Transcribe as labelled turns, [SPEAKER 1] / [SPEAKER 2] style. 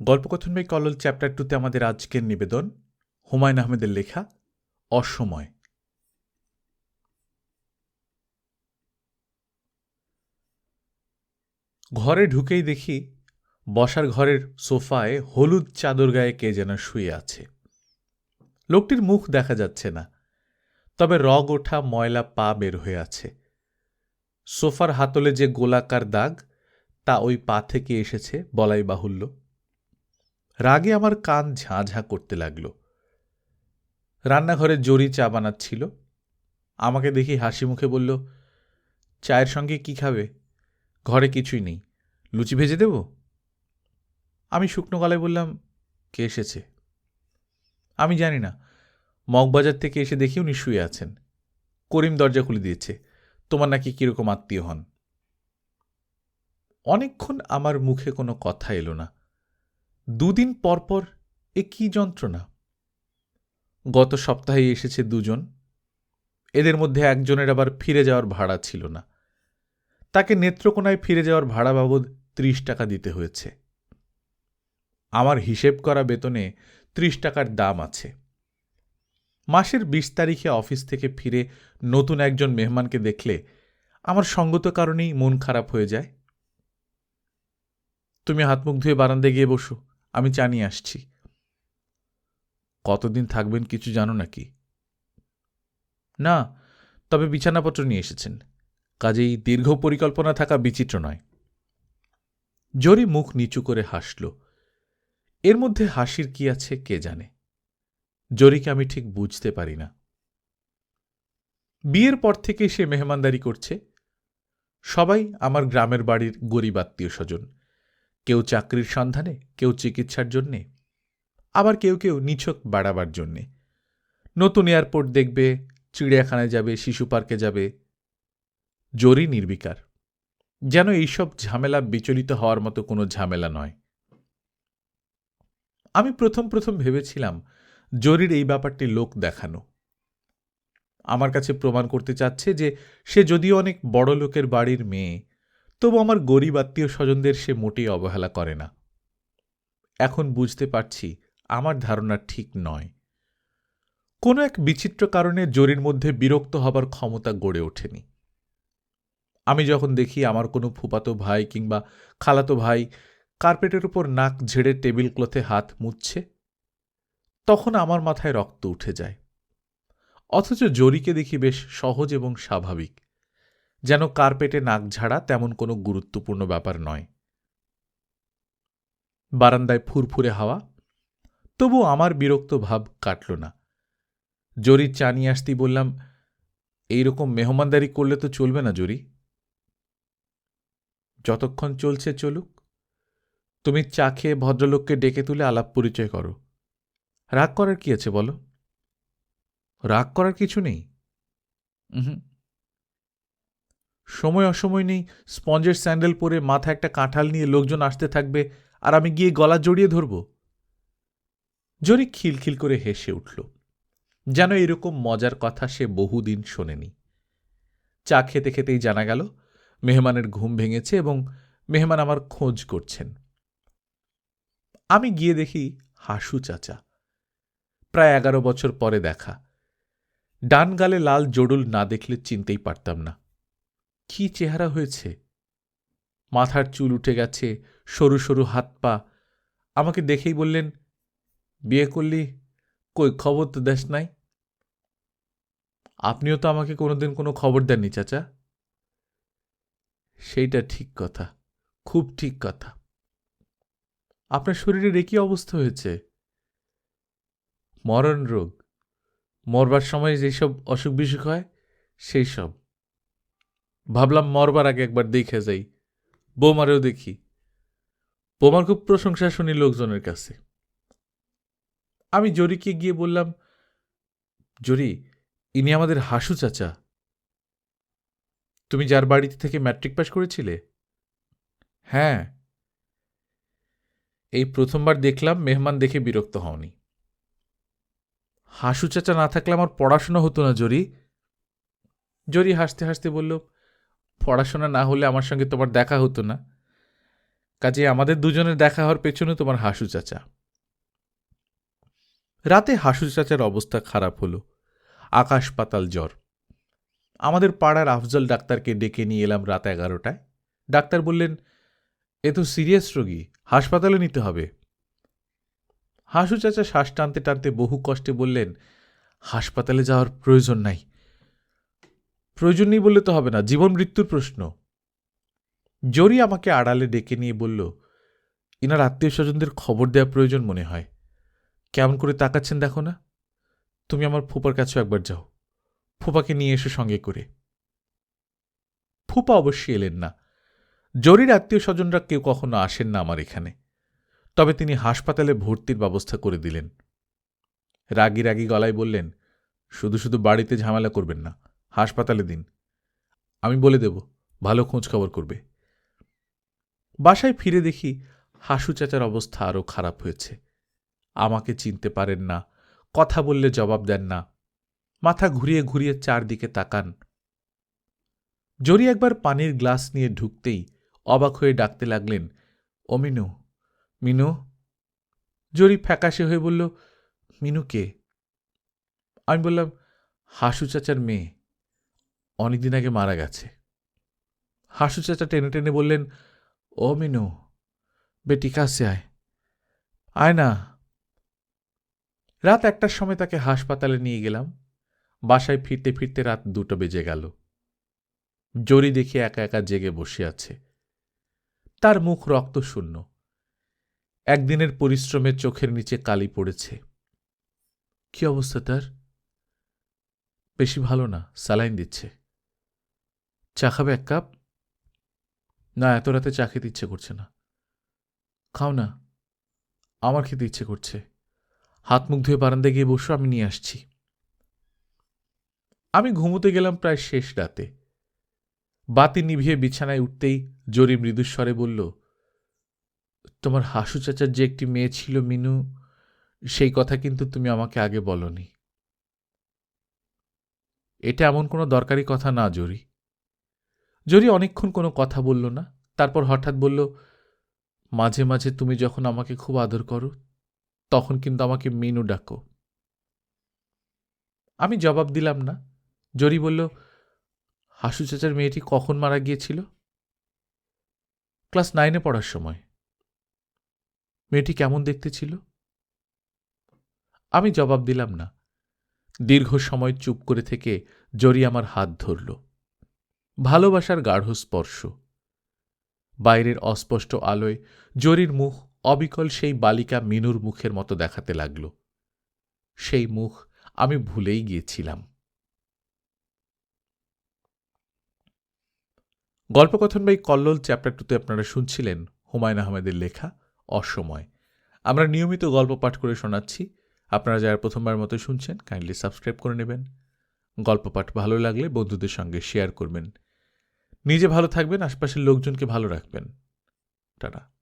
[SPEAKER 1] গল্পকথন by কলল chapter টুতে আমাদের আজকের নিবেদন, হুমায়ুন আহমেদের লেখা, অসময়। ঘরে ঢুকেই দেখি বসার ঘরের সোফায় হলুদ চাদর গায়ে কে যেন শুয়ে আছে। লোকটির মুখ দেখা যাচ্ছে না, তবে রগ ওঠা ময়লা পা বের হয়ে আছে। সোফার হাতলে যে গোলাকার দাগ, তা ওই পা থেকে এসেছে বলাই বাহুল্য। রাগে আমার কান ঝাঁ ঝাঁ করতে লাগল। রান্নাঘরে জরি চা বানাচ্ছিল। আমাকে দেখি হাসি মুখে বলল, চায়ের সঙ্গে কি খাবে? ঘরে কিছুই নেই। লুচি ভেজে দেব? আমি শুকনো গলায় বললাম, কে এসেছে? আমি জানি না। মগবাজার থেকে এসে দেখি উনি শুয়ে আছেন। করিম দরজা খুলে দিয়েছে। তোমার নাকি কীরকম আত্মীয় হন? অনেকক্ষণ আমার মুখে কোনো কথা এলো না। দুদিন পরপর এ কি যন্ত্রণা? গত সপ্তাহে এসেছে দুজন। এদের মধ্যে একজনের আবার ফিরে যাওয়ার ভাড়া ছিল না। তাকে নেত্রকোনায় ফিরে যাওয়ার ভাড়া বাবদ ত্রিশ টাকা দিতে হয়েছে। আমার হিসেব করা বেতনে ত্রিশ টাকার দাম আছে। মাসের বিশ তারিখে অফিস থেকে ফিরে নতুন একজন মেহমানকে দেখলে আমার সঙ্গত কারণেই মন খারাপ হয়ে যায়। তুমি হাত মুখ ধুয়ে বারান্দায় গিয়ে বসো। আমি চা নিয়ে আসছি। কতদিন থাকবেন কিছু জানো নাকি? না, তবে বিছানাপত্র নিয়ে এসেছেন। কাজেই দীর্ঘ পরিকল্পনা থাকা বিচিত্র নয়। জরি মুখ নিচু করে হাসল। এর মধ্যে হাসির কি আছে কে জানে? জরিকে আমি ঠিক বুঝতে পারি না। বিয়ের পর থেকে সে মেহমানদারি করছে। সবাই আমার গ্রামের বাড়ির গরিব আত্মীয় স্বজন। কেউ চাকরির সন্ধানে, কেউ চিকিৎসার জন্যে, আবার কেউ কেউ নিছক বাড়াবার জন্যে। নতুন এয়ারপোর্ট দেখবে, চিড়িয়াখানায় যাবে, শিশু পার্কে যাবে। জোরই নির্বিকার। যেন এইসব ঝামেলা বিচলিত হওয়ার মতো কোনো ঝামেলা নয়। আমি প্রথম প্রথম ভেবেছিলাম জরির এই ব্যাপারটি লোক দেখানো। আমার কাছে প্রমাণ করতে চাচ্ছে যে সে যদিও অনেক বড় লোকের বাড়ির মেয়ে তবু আমার গরিব আত্মীয় স্বজনদের সে মোটেই অবহেলা করে না। এখন বুঝতে পারছি আমার ধারণা ঠিক নয়। কোনো এক বিচিত্র কারণে জরির মধ্যে বিরক্ত হবার ক্ষমতা গড়ে ওঠেনি। আমি যখন দেখি আমার কোনো ফুপাতো ভাই কিংবা খালাতো ভাই কার্পেটের উপর নাক ঝেড়ে টেবিল ক্লথে হাত মুছছে, তখন আমার মাথায় রক্ত উঠে যায়। অথচ জরিকে দেখি বেশ সহজ এবং স্বাভাবিক। যেন কার্পেটে নাক ঝাড়া তেমন কোনো গুরুত্বপূর্ণ ব্যাপার নয়। বারান্দায় ফুরফুরে হাওয়া তবু আমার বিরক্ত ভাব কাটল না। জরির চা নিয়ে আসতেই বললাম, এইরকম মেহমানদারি করলে তো চলবে না, জরি। যতক্ষণ চলছে চলুক। তুমি চা খেয়ে ভদ্রলোককে ডেকে তুলে আলাপ পরিচয় করো। রাগ করার কি আছে বলো? রাগ করার কিছু নেই। হুম সময় অসময় নেই, স্পঞ্জের স্যান্ডেল পরে মাথা একটা কাঁঠাল নিয়ে লোকজন আসতে থাকবে, আর আমি গিয়ে গলা জড়িয়ে ধরব। জরি খিলখিল করে হেসে উঠল। যেন এরকম মজার কথা সে বহুদিন শোনেনি। চা খেতে খেতেই জানা গেল, মেহমানের ঘুম ভেঙেছে এবং মেহমান আমার খোঁজ করছেন। আমি গিয়ে দেখি হাসু চাচা। প্রায় এগারো বছর পরে দেখা। ডান গালে লাল জডুল না দেখলে চিনতেই পারতাম না। কি চেহারা হয়েছে? মাথার চুল উঠে গেছে, সরু সরু হাত পা। আমাকে দেখেই বললেন, বিয়ে করলি? কই, খবর তো দেশ নাই? আপনিও তো আমাকে কোনোদিন কোনো খবর দেননি, চাচা? সেইটা ঠিক কথা, খুব ঠিক কথা। আপনার শরীরের একই অবস্থা হয়েছে? মরণ রোগ। মরবার সময় যেসব অসুখ বিসুখ হয় সেই সব ভাবলাম মরবার আগে একবার দেখে যাই। বৌমারেও দেখি। বৌমার খুব প্রশংসা শুনি লোকজনের কাছে। আমি জরিকে গিয়ে বললাম, জরি, ইনি আমাদের হাসু চাচা। তুমি যার বাড়িতে থেকে ম্যাট্রিক পাশ করেছিলে? হ্যাঁ। এই প্রথমবার দেখলাম মেহমান দেখে বিরক্ত হওনি। হাসু চাচা না থাকলে আমার পড়াশোনা হতো না, জরি। জরি হাসতে হাসতে বলল পড়াশোনা না হলে আমার সঙ্গে তোমার দেখা হতো না। কাজে আমাদের দুজনের দেখা হওয়ার পেছনে তোমার হাসু চাচা। রাতে হাসু চাচার অবস্থা খারাপ হলো। আকাশ পাতাল জ্বর। আমাদের পাড়ার আফজল ডাক্তারকে ডেকে নিয়ে এলাম রাত এগারোটায়। ডাক্তার বললেন, এ তো সিরিয়াস রোগী, হাসপাতালে নিতে হবে। হাসু চাচা শ্বাস টানতে টানতে বহু কষ্টে বললেন, হাসপাতালে যাওয়ার প্রয়োজন নাই। প্রয়োজন নেই বললে তো হবে না, জীবন মৃত্যুর প্রশ্ন। জরি আমাকে আড়ালে ডেকে নিয়ে বলল, ইনার আত্মীয় স্বজনদের খবর দেওয়া প্রয়োজন মনে হয়। কেমন করে তাকাচ্ছেন দেখো না। তুমি আমার ফুপার কাছেও একবার যাও। ফুপাকে নিয়ে এসো সঙ্গে করে। ফুপা অবশ্যই এলেন না। জরির আত্মীয় স্বজনরা কেউ কখনো আসেন না আমার এখানে। তবে তিনি হাসপাতালে ভর্তির ব্যবস্থা করে দিলেন। রাগি রাগি গলায় বললেন, শুধু শুধু বাড়িতে ঝামেলা করবেন না। হাসপাতালে দিন। আমি বলে দেব, ভালো খোঁজ খবর করবে। বাসায় ফিরে দেখি হাসু চাচার অবস্থা আরও খারাপ হয়েছে। আমাকে চিনতে পারেন না, কথা বললে জবাব দেন না। মাথা ঘুরিয়ে ঘুরিয়ে চারদিকে তাকান। জরি একবার পানির গ্লাস নিয়ে ঢুকতেই অবাক হয়ে ডাকতে লাগলেন, ও মিনু মিনু? জরি ফ্যাকাশে হয়ে বলল, মিনু কে? আমি বললাম, হাসু চাচার মেয়ে। অনেকদিন আগে মারা গেছে। হাসু চাচা টেনে টেনে বললেন, ও মিনু, বেটি কাছে আয়। আয় না। রাত একটার সময় তাকে হাসপাতালে নিয়ে গেলাম। বাসায় ফিরতে ফিরতে রাত দুটো বেজে গেল। জরি দেখি একা একা জেগে বসে আছে। তার মুখ রক্তশূন্য। একদিনের পরিশ্রমের চোখের নিচে কালি পড়েছে। কি অবস্থা তার? বেশি ভালো না, স্যালাইন দিচ্ছে। চা খাবে এক কাপ? না, এত রাতে চা খেতে ইচ্ছে করছে না। খাও না। আমার খেতে ইচ্ছে করছে। হাত মুখ ধুয়ে বারান্দায় গিয়ে বসো, আমি নিয়ে আসছি। আমি ঘুমোতে গেলাম প্রায় শেষ রাতে। বাতি নিভিয়ে বিছানায় উঠতেই জরি মৃদুস্বরে বলল, তোমার হাসু চাচার যে একটি মেয়ে ছিল মিনু, সেই কথা কিন্তু তুমি আমাকে আগে বলনি। এটা এমন কোনো দরকারি কথা না, জরি। জরি অনেকক্ষণ কোনো কথা বলল না, তারপর হঠাৎ বলল, মাঝে মাঝে তুমি যখন আমাকে খুব আদর করো, তখন কিন্তু আমাকে মিনু ডাকো। আমি জবাব দিলাম না। জরি বলল, হাসু চাচার মেয়েটি কখন মারা গিয়েছিল? ক্লাস নাইনে পড়ার সময়। মেয়েটি কেমন দেখতে ছিল? আমি জবাব দিলাম না। দীর্ঘ সময় চুপ করে থেকে জরি আমার হাত ধরল। ভালোবাসার গাঢ় স্পর্শ। বাইরের অস্পষ্ট আলোয় জরির মুখ অবিকল সেই বালিকা মিনুর মুখের মতো দেখাতে লাগল। সেই মুখ আমি ভুলেই গিয়েছিলাম। গল্পকথন বাই কল্লোল চ্যাপ্টার টুতে আপনারা শুনছিলেন হুমায়ুন আহমেদের লেখা অসময়। আমরা নিয়মিত গল্প পাঠ করে শোনাচ্ছি। আপনারা যারা প্রথমবার মতো শুনছেন কাইন্ডলি সাবস্ক্রাইব করে নেবেন। গল্প পাঠ ভালো লাগলে বন্ধুদের সঙ্গে শেয়ার করবেন। নিজে ভালো থাকবেন আশপাশের লোকজনকে ভালো রাখবেন। টাটা।